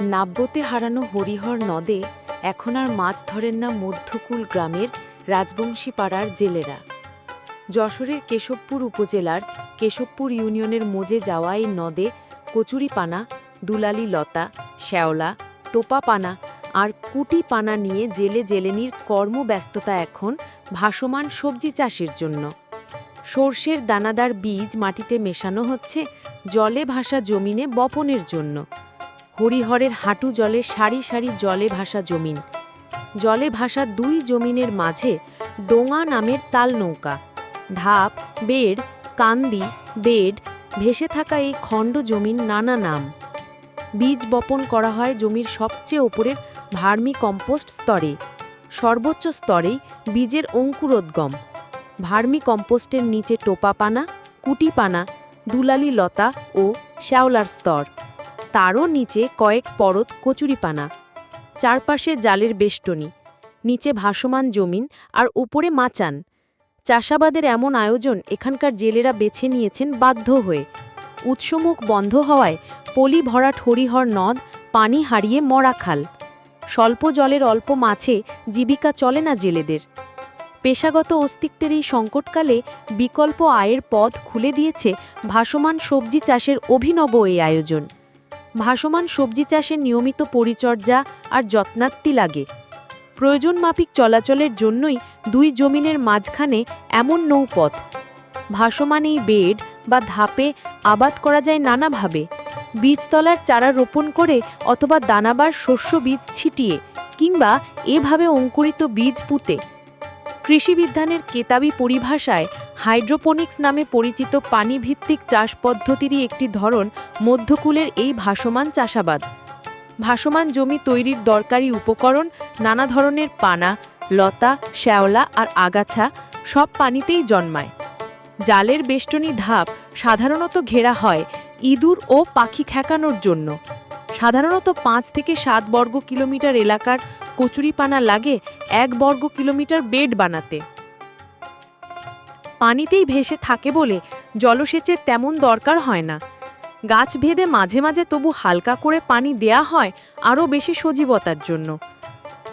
নাব্যতে হারানো হরিহর নদে এখন আর মাছ ধরেন না মধ্যকুল গ্রামের রাজবংশী পাড়ার জেলেরা। যশোরের কেশবপুর উপজেলার কেশবপুর ইউনিয়নের মোজে যাওয়া এই নদে কচুরিপানা, দুলালি লতা, শ্যাওলা, টোপাপানা আর কুটি পানা নিয়ে জেলে জেলেনির কর্মব্যস্ততা এখন ভাসমান সবজি চাষের জন্য। সর্ষের দানাদার বীজ মাটিতে মেশানো হচ্ছে, জলে ভাসা জমিনে বপনের জন্য। হরিহরের হাঁটু জলে সারি সারি জলে ভাসা জমিন। জলে ভাসা দুই জমিনের মাঝে ডোঙা নামের তাল নৌকা। ধাপ, বেড়, কান্দি বেড ভেসে থাকা এই খণ্ড জমিন নানা নাম। বীজ বপন করা হয় জমির সবচেয়ে ওপরের ভার্মি কম্পোস্ট স্তরে। সর্বোচ্চ স্তরেই বীজের অঙ্কুরোদ্গম। ভার্মি কম্পোস্টের নিচে টোপাপানা কুটিপানা দুলালি লতা ও শ্যাওলার স্তর। তারও নিচে কয়েক পরত কচুরিপানা। চারপাশে জালের বেষ্টনী, নিচে ভাসমান জমিন আর উপরে মাচান। চাষাবাদের এমন আয়োজন এখানকার জেলেরা বেছে নিয়েছেন বাধ্য হয়ে। উৎসমুখ বন্ধ হওয়ায় পলি ভরাট হরিহর নদ, পানি হারিয়ে মরা খাল। স্বল্প জলের অল্প মাছে জীবিকা চলে না জেলেদের। পেশাগত অস্তিত্বের এই সংকটকালে বিকল্প আয়ের পথ খুলে দিয়েছে ভাসমান সবজি চাষের অভিনব এই আয়োজন। ভাসমান সবজি চাষের নিয়মিত পরিচর্যা আর যত্নাত্তি লাগে। প্রয়োজন মাফিক চলাচলের জন্যই দুই জমিনের মাঝখানে এমন নৌপথ। ভাসমান এই বেড বা ধাপে আবাদ করা যায় নানাভাবে। বীজতলার চারা রোপণ করে অথবা দানাবার শস্য বীজ ছিটিয়ে কিংবা এভাবে অঙ্কুরিত বীজ পুঁতে। কৃষিবিজ্ঞানের কেতাবি পরিভাষায় হাইড্রোপনিক্স নামে পরিচিত পানিভিত্তিক চাষ পদ্ধতিরই একটি ধরন মধ্যকুলের এই ভাসমান চাষাবাদ। ভাসমান জমি তৈরির দরকারি উপকরণ নানা ধরনের পানা, লতা, শ্যাওলা আর আগাছা সব পানিতেই জন্মায়। জালের বেষ্টনী ধাপ সাধারণত ঘেরা হয় ইঁদুর ও পাখি ঠেকানোর জন্য। সাধারণত পাঁচ থেকে সাত বর্গ কিলোমিটার এলাকার কচুরিপানা লাগে এক বর্গ কিলোমিটার বেড বানাতে। পানিতেই ভেসে থাকে বলে জলসেচের তেমন দরকার হয় না। গাছ ভেদে মাঝে মাঝে তবু হালকা করে পানি দেয়া হয় আরও বেশি সজীবতার জন্য।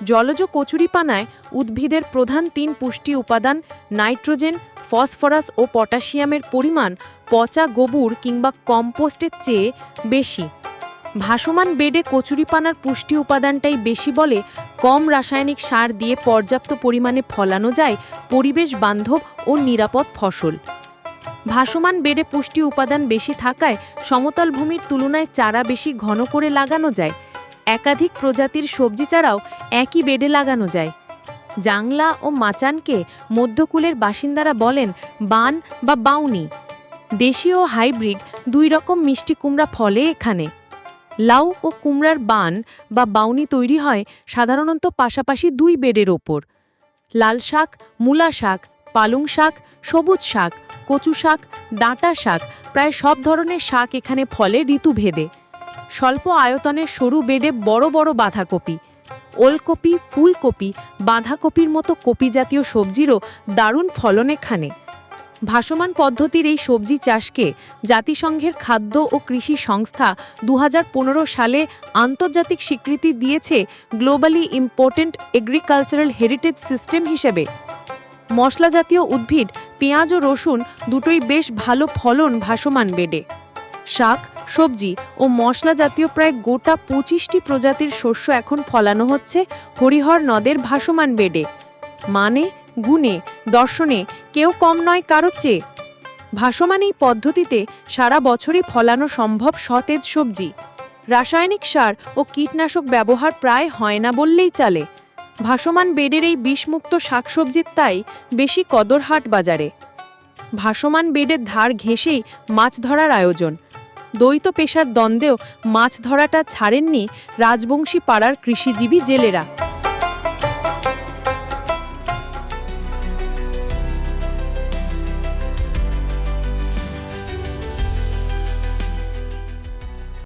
জলজ কচুরিপানায় উদ্ভিদের প্রধান তিন পুষ্টি উপাদান নাইট্রোজেন, ফসফরাস ও পটাশিয়ামের পরিমাণ পচা গোবর কিংবা কম্পোস্টের চেয়ে বেশি। ভাসমান বেডে কচুরিপানার পুষ্টি উপাদানটাই বেশি বলে কম রাসায়নিক সার দিয়ে পর্যাপ্ত পরিমাণে ফলানো যায় পরিবেশ বান্ধব ও নিরাপদ ফসল। ভাসমান বেডে পুষ্টি উপাদান বেশি থাকায় সমতল ভূমির তুলনায় চারা বেশি ঘন করে লাগানো যায়। একাধিক প্রজাতির সবজি চারাও একই বেডে লাগানো যায়। জাংলা ও মাচানকে মধ্যকুলের বাসিন্দারা বলেন বান বা বাউনি। দেশীয় হাইব্রিড দুই রকম মিষ্টি কুমড়া ফলে এখানে। লাউ ও কুমড়ার বান বা বাউনি তৈরি হয় সাধারণত পাশাপাশি দুই বেডের ওপর। লাল শাক, মূলা শাক, পালং শাক, সবুজ শাক, কচু শাক, ডাঁটা শাক প্রায় সব ধরনের শাক এখানে ফলে ঋতুভেদে। স্বল্প আয়তনের সরু বেডে বড় বড় বাঁধাকপি, ওলকপি, ফুলকপি, বাঁধাকপির মতো কপি জাতীয় সবজিরও দারুণ ফলন এখানে। ভাসমান পদ্ধতির এই সবজি চাষকে জাতিসংঘের খাদ্য ও কৃষি সংস্থা দু হাজার পনেরো সালে আন্তর্জাতিক স্বীকৃতি দিয়েছে globally important agricultural heritage system হিসেবে। মশলা জাতীয় উদ্ভিদ, পেঁয়াজ ও রসুন দুটোই বেশ ভালো ফলন ভাসমান বেডে। শাক, সবজি ও মশলা জাতীয় প্রায় গোটা পঁচিশটি প্রজাতির শস্য এখন ফলানো হচ্ছে হরিহর নদের ভাসমান বেডে। মানে গুণে, দর্শনে, কেউ কম নয় কারও চেয়ে। ভাসমান এই পদ্ধতিতে সারা বছরই ফলানো সম্ভব সতেজ সবজি। রাসায়নিক সার ও কীটনাশক ব্যবহার প্রায় হয় না বললেই চলে। ভাসমান বেডের এই বিষমুক্ত শাকসবজির তাই বেশি কদর হাট বাজারে। ভাসমান বেডের ধার ঘেঁষেই মাছ ধরার আয়োজন। দ্বৈত পেশার দ্বন্দ্বেও মাছ ধরাটা ছাড়েননি রাজবংশী পাড়ার কৃষিজীবী জেলেরা।